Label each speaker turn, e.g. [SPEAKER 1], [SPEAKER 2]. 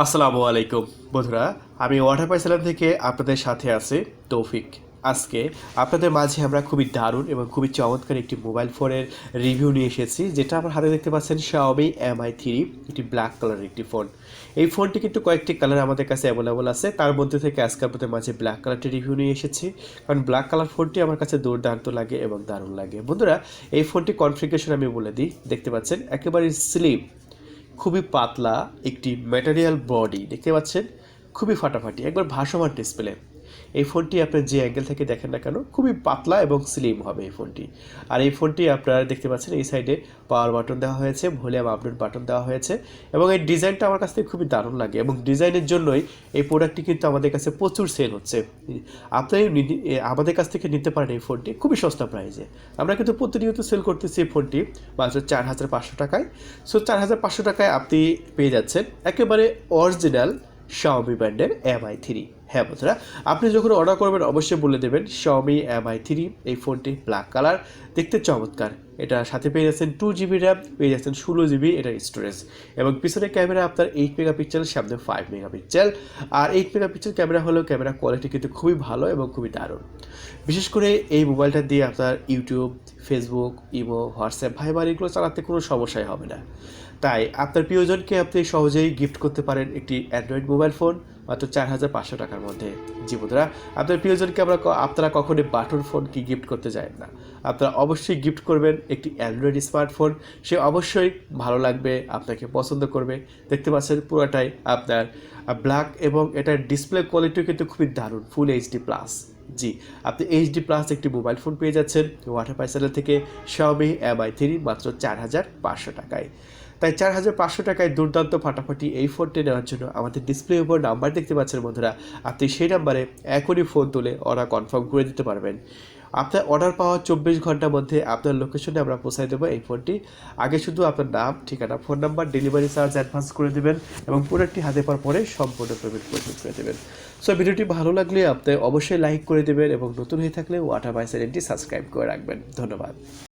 [SPEAKER 1] আসসালামু আলাইকুম। বন্ধুরা, আমি ওয়াটার পাইসালাম থেকে আপনাদের সাথে আছে তৌফিক। আজকে আপনাদের মাঝে আমরা খুবই দারুণ এবং খুবই চমৎকার একটি মোবাইল ফোনের রিভিউ নিয়ে এসেছি, যেটা আমার হাতে দেখতে পাচ্ছেন শাওমি এম আই থ্রি একটি ব্ল্যাক কালারের একটি ফোন। এই ফোনটি কিন্তু কয়েকটি কালার আমাদের কাছে অ্যাভেলেবল আছে। তার মধ্যে থেকে আজকে আপনাদের মাঝে ব্ল্যাক কালারটি রিভিউ নিয়ে এসেছি। কারণ ব্ল্যাক কালার ফোনটি আমার কাছে দুর্দান্ত লাগে এবং দারুণ লাগে। বন্ধুরা, এই ফোনটি কনফিগারেশন আমি বলে দিই। দেখতে পাচ্ছেন, একেবারে স্লিম খুবই পাতলা একটি ম্যাটেরিয়াল বডি দেখতে পাচ্ছেন? খুবই ফাটাফাটি একবার ভাসমান ডিসপ্লে এই ফোনটি আপনার যে অ্যাঙ্গেল থেকে দেখেন না কেন, খুবই পাতলা এবং স্লিম হবে এই ফোনটি। আর এই ফোনটি আপনারা দেখতে পাচ্ছেন, এই সাইডে পাওয়ার বাটন দেওয়া হয়েছে ভলিউম আপডেট বাটন দেওয়া হয়েছে এবং এই ডিজাইনটা আমার কাছ থেকে খুবই দারুণ লাগে এবং ডিজাইনের জন্যই এই প্রোডাক্টটি কিন্তু আমাদের কাছে প্রচুর সেল হচ্ছে। আপনি আমাদের কাছ থেকে নিতে পারেন এই ফোনটি, খুবই সস্তা প্রাইসে আমরা কিন্তু প্রতিনিয়ত সেল করতেছি এই ফোনটি মাত্র চার হাজার পাঁচশো টাকায়। সো চার হাজার পাঁচশো টাকায় আপনি পেয়ে যাচ্ছেন একেবারে অরিজিনাল Xiaomi ব্র্যান্ডের এমআই থ্রি হ্যাঁ বন্ধুরা, আপনি যখন অর্ডার করবেন, অবশ্যই বলে দেবেন শাওমি এম আই থ্রি এই ফোনটি ব্ল্যাক কালার দেখতে চমৎকার। এটা সাথে পেয়ে যাচ্ছেন টু জিবি র্যাম পেয়ে যাচ্ছেন ষোলো জিবি এটার স্টোরেজ এবং পিছনে ক্যামেরা আপনার এইট মেগা মেগাপিক্সেল সামনে ফাইভ মেগা মেগাপিক্সেল আর এইট মেগা মেগাপিক্সেল ক্যামেরা হলেও ক্যামেরা কোয়ালিটি কিন্তু খুবই ভালো এবং খুবই দারুণ। বিশেষ করে এই মোবাইলটা দিয়ে আপনার ইউটিউব ফেসবুক ইমো হোয়াটসঅ্যাপ ভাইবার এগুলো চালাতে কোনো সমস্যাই হবে না। তাই আপনার প্রিয়জনকে আপনি সহজেই গিফট করতে পারেন একটি অ্যান্ড্রয়েড মোবাইল ফোন মাত্র চার হাজার পাঁচশো টাকার মধ্যে। জি বন্ধুরা, আপনার প্রিয়জনকে আমরা আপনারা কখনোই বাটুর ফোন কি গিফট করতে যায় না। আপনারা অবশ্যই গিফট করবেন একটি অ্যান্ড্রয়েড স্মার্টফোন সে অবশ্যই ভালো লাগবে, আপনাকে পছন্দ করবে। দেখতে পাচ্ছেন পুরোটাই আপনার ব্ল্যাক এবং এটার ডিসপ্লে কোয়ালিটিও কিন্তু খুবই দারুণ ফুল এইচডি প্লাস জি, আপনি এইচডি প্লাস একটি মোবাইল ফোন পেয়ে যাচ্ছেন ওয়াটার পাইসালের থেকে Xiaomi এমআই থ্রি মাত্র চার হাজার পাঁচশো টাকায়। তাই চার হাজার পাঁচশো টাকায় দুর্দান্ত ফাটাফাটি এই ফোনটি নেওয়ার জন্য আমাদের ডিসপ্লে উপর নাম্বার দেখতে পাচ্ছেন বন্ধুরা। আপনি সেই নাম্বারে এখনই ফোন তুলে অর্ডার কনফার্ম করে দিতে পারবেন। আপনার অর্ডার পাওয়ার চব্বিশ ঘণ্টার মধ্যে আপনার লোকেশনে আমরা পৌঁছায় দেবো এই ফোনটি। আগে শুধু আপনার নাম, ঠিকানা phone number delivery charge advance করে দেবেন এবং প্রোডাক্টটি হাতে পাওয়ার পরে সম্পূর্ণ পেমেন্ট পরিশোধ করে দেবেন। সো ভিডিওটি ভালো লাগলে আপনি অবশ্যই লাইক করে দেবেন এবং নতুন হয়ে থাকলে ওয়াটার বাই চ্যানেলটি সাবস্ক্রাইব করে রাখবেন। ধন্যবাদ।